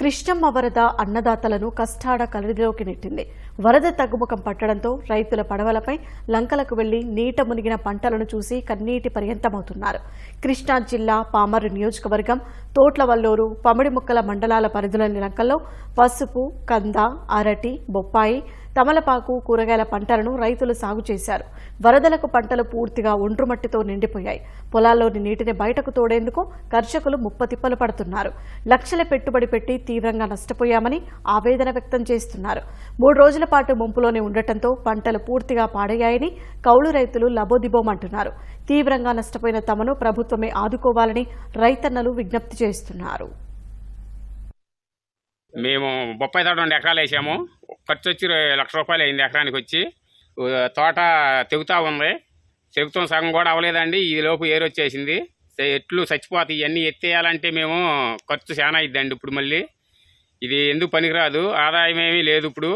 కృష్ణమ్మ వరద అన్నదాతలను కష్టాడ కలరిలోకి నెట్టింది. వరద తగ్గుముఖం పట్టడంతో రైతుల పడవలపై లంకలకు వెళ్ళి నీట మునిగిన పంటలను చూసి కన్నీటి పర్యంతమవుతున్నారు. కృష్ణా జిల్లా పామరు నియోజకవర్గం తోట్లవల్లూరు పమిడిముక్కల మండలాల పరిధిలోని లంకల్లో పసుపు కంద అరటి బొప్పాయి తమలపాకు కూరగాయల పంటలను రైతులు సాగు చేశారు. వరదలకు పంటలు పూర్తిగా ఒండ్రుమట్టితో నిండిపోయాయి. పొలాల్లోని నీటిని బయటకు తోడేందుకు కర్షకులు ముప్పతిప్పలు పడుతున్నారు. లక్షల పెట్టుబడి పెట్టి తీవ్రంగా నష్టపోయామని ఆవేదన వ్యక్తం చేస్తున్నారు. మూడు రోజుల పాటు ముంపులోనే ఉండటంతో పంటలు పూర్తిగా పాడయ్యాయని కౌలు రైతులు లబోదిబోమంటున్నారు. తీవ్రంగా నష్టపోయిన తమను ప్రభుత్వమే ఆదుకోవాలని రైతన్నలు విజ్ఞప్తి చేస్తున్నారు. మేము ముప్పై తోట రెండు ఎకరాలు వేసాము. ఖర్చు వచ్చి లక్ష రూపాయలు అయింది ఎకరానికి వచ్చి తోట తెగుతూ ఉంది. తెగుతాం సగం కూడా అవ్వలేదండి. ఈ లోపు ఏరు వచ్చేసింది ఎట్లు చచ్చిపోతాయి. ఇవన్నీ ఎత్తేయాలంటే మేము ఖర్చు చాలా అయిద్దండి ఇప్పుడు మళ్ళీ. ఇది ఎందుకు పనికిరాదు? ఆదాయం ఏమీ లేదు ఇప్పుడు.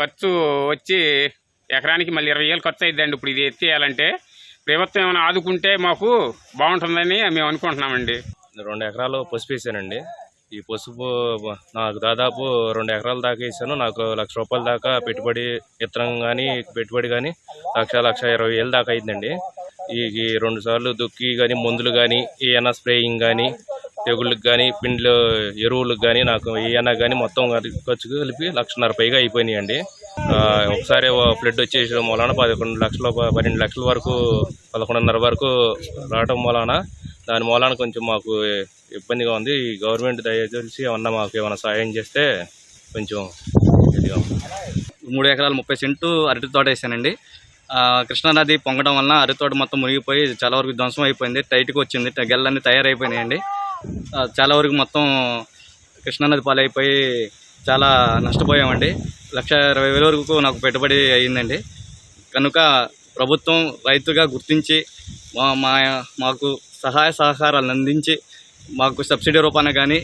ఖర్చు వచ్చి ఎకరానికి మళ్ళీ ఇరవై వేలు ఖర్చు అయిద్దండి ఇప్పుడు ఇది ఎత్తేయాలంటే. ప్రభుత్వం ఏమైనా ఆదుకుంటే మాకు బాగుంటుందని మేము అనుకుంటున్నామండి. రెండు ఎకరాలు పసుపు వేసానండి ఈ పసుపు నాకు దాదాపు రెండు ఎకరాల దాకా వేసాను. నాకు లక్ష రూపాయల దాకా పెట్టుబడి విత్తనం కానీ పెట్టుబడి కానీ లక్ష లక్ష ఇరవై వేలు దాకా అయిందండి. ఈ రెండు సార్లు దుక్కి కానీ మందులు కానీ ఏమైనా స్ప్రేయింగ్ కానీ తెగుళ్ళకి కానీ పిండ్లు ఎరువులకు కానీ నాకు ఏమైనా కానీ మొత్తం ఖర్చు కలిపి లక్షన్నర పైగా అయిపోయినాయండి. ఒకసారి ఫ్లడ్ వచ్చేసిన మూలాన పదకొండు లక్షల పన్నెండు లక్షల వరకు పదకొండున్నర వరకు రావడం మూలాన దాని మూలాన కొంచెం మాకు ఇబ్బందిగా ఉంది. ఈ గవర్నమెంట్ దయచేసి ఏమన్నా మాకు ఏమైనా సహాయం చేస్తే కొంచెం ఇదిగా మూడు ఎకరాలు ముప్పై సెంటు అరటి తోట వేసానండి. కృష్ణానది పొంగడం వలన అరటి తోట మొత్తం మునిగిపోయి చాలా వరకు ధ్వంసం అయిపోయింది. టైట్గా వచ్చింది. ట- గెల్లన్నీ తయారైపోయినాయండి. చాలా వరకు మొత్తం కృష్ణానది పాలైపోయి చాలా నష్టపోయామండి. లక్ష ఇరవై వేల వరకు నాకు పెట్టుబడి అయ్యిందండి. కనుక ప్రభుత్వం రైతుగా గుర్తించి మా మా మాకు సహాయ సహకారాలను అందించి మాకు సబ్సిడీ రూపాన కానీ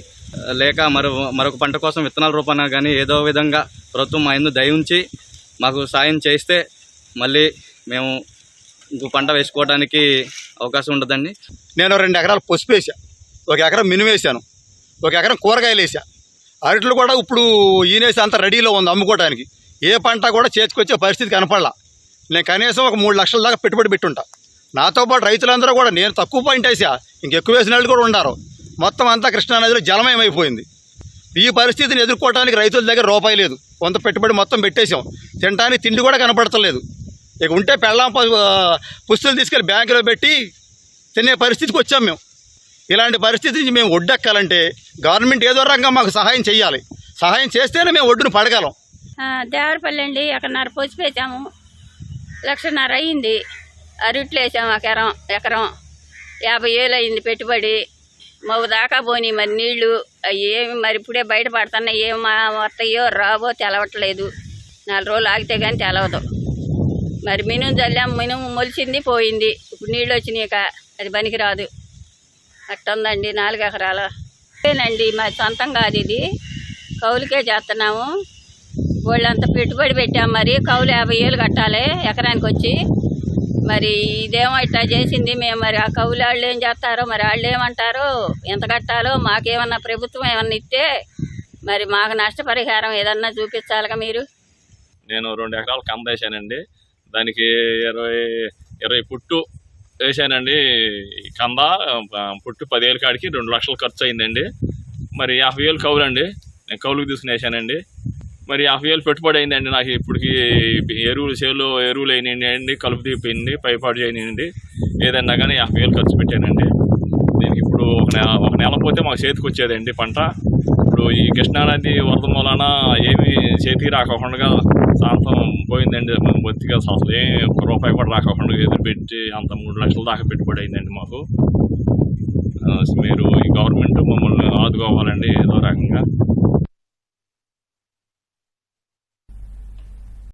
లేక మరో మరొక పంట కోసం విత్తనాల రూపాన కానీ ఏదో విధంగా ప్రభుత్వం మా ఇందు దయించి మాకు సాయం చేస్తే మళ్ళీ మేము ఇంకో పంట వేసుకోవడానికి అవకాశం ఉండదండి. నేను రెండు ఎకరాలు పసుపు వేసా ఒక ఎకరం మినుము వేసాను ఒక ఎకరం కూరగాయలు వేసా అరట్లు కూడా ఇప్పుడు ఈనేసి అంత రెడీలో ఉంది అమ్ముకోవడానికి ఏ పంట కూడా చేతికొచ్చే పరిస్థితి కనపడలా. నేను కనీసం ఒక మూడు లక్షల దాకా పెట్టుబడి పెట్టుంటా. నాతో పాటు రైతులందరూ కూడా నేను తక్కువ పాయింట్ వేసా ఇంకెక్కువ వేసిన వాళ్ళు కూడా ఉన్నారు మొత్తం అంతా కృష్ణానదిలో జలమయమైపోయింది. ఈ పరిస్థితిని ఎదుర్కోవడానికి రైతుల దగ్గర రూపాయి లేదు. కొంత పెట్టుబడి మొత్తం పెట్టేశాం. తినడానికి తిండి కూడా కనపడతలేదు. ఇక ఉంటే పెళ్ళాం ప- పుస్తులు తీసుకెళ్ళి బ్యాంకులో పెట్టి తినే పరిస్థితికి వచ్చాం మేము. ఇలాంటి పరిస్థితి నుంచి మేము ఒడ్డెక్కాలంటే గవర్నమెంట్ ఏదో రకంగా మాకు సహాయం చేయాలి సహాయం చేస్తేనే మేము ఒడ్డును పడగలం. దేవరపల్లి అండి ఎకరన్నర పసుపు లక్షన్నర అయింది అరట్లు వేసాము ఎకరం ఎకరం. యాభై వేలు అయింది పెట్టుబడి. మగ దాకా పోనీ మరి నీళ్ళు అవి ఏమి మరి ఇప్పుడే బయటపడుతున్నాయి ఏం మా వస్తాయో రావో తెలవట్లేదు. నాలుగు రోజులు ఆగితే కానీ తెలవదు. మరి మినుము చల్లాం మినుము మొలిచింది పోయింది. ఇప్పుడు నీళ్ళు వచ్చినాక అది పనికిరాదు. అట్టుందండి నాలుగు ఎకరాలు. అండి మా సొంతం కాదు ఇది. కౌలుకే చేస్తున్నాము. వాళ్ళంతా పెట్టుబడి పెట్టాం మరి. కౌలు యాభై ఏళ్ళు కట్టాలి ఎకరానికి వచ్చి మరి ఇదేమో ఇట్లా చేసింది. మేము మరి ఆ కౌలు వాళ్ళు ఏం చేస్తారో మరి వాళ్ళు ఏమంటారో ఎంత కట్టాలో మాకేమన్నా ప్రభుత్వం ఏమన్నా ఇస్తే మరి మాకు నష్టపరిహారం ఏదన్నా చూపించాలిగా మీరు? నేను రెండు ఎకరాలు కంద వేసానండి. దానికి ఇరవై ఇరవై పుట్టు వేసానండి. కంద పుట్టు పదివేలు కాడికి రెండు లక్షలు ఖర్చు అయిందండి. మరి యాభై వేలు కౌలు అండి నేను కౌలుకి తీసుకుని వేసానండి. మరి యాభై వేలు పెట్టుబడి అయిందండి నాకు ఇప్పటికి. ఎరువులు చేలో ఎరువులు అయినాయండి కలుపు తీపియండి పైపాటు చేయనండి ఏదన్నా కానీ యాభై వేలు ఖర్చు పెట్టానండి. దీనికి ఇప్పుడు ఒక నెల ఒక నెల పోతే మాకు చేతికి వచ్చేదండి పంట. ఇప్పుడు ఈ కృష్ణానది వరద మూలాన ఏమి చేతికి రాకోకుండా శాంతం పోయిందండి. బొత్తిగా అసలు ఏం ఒక్క రూపాయి కూడా రాకోకుండా ఎదురు పెట్టి అంత మూడు లక్షల దాకా పెట్టుబడి అయిందండి మాకు. మీరు ఈ గవర్నమెంట్ మమ్మల్ని ఆదుకోవాలండి. ఏదో రకంగా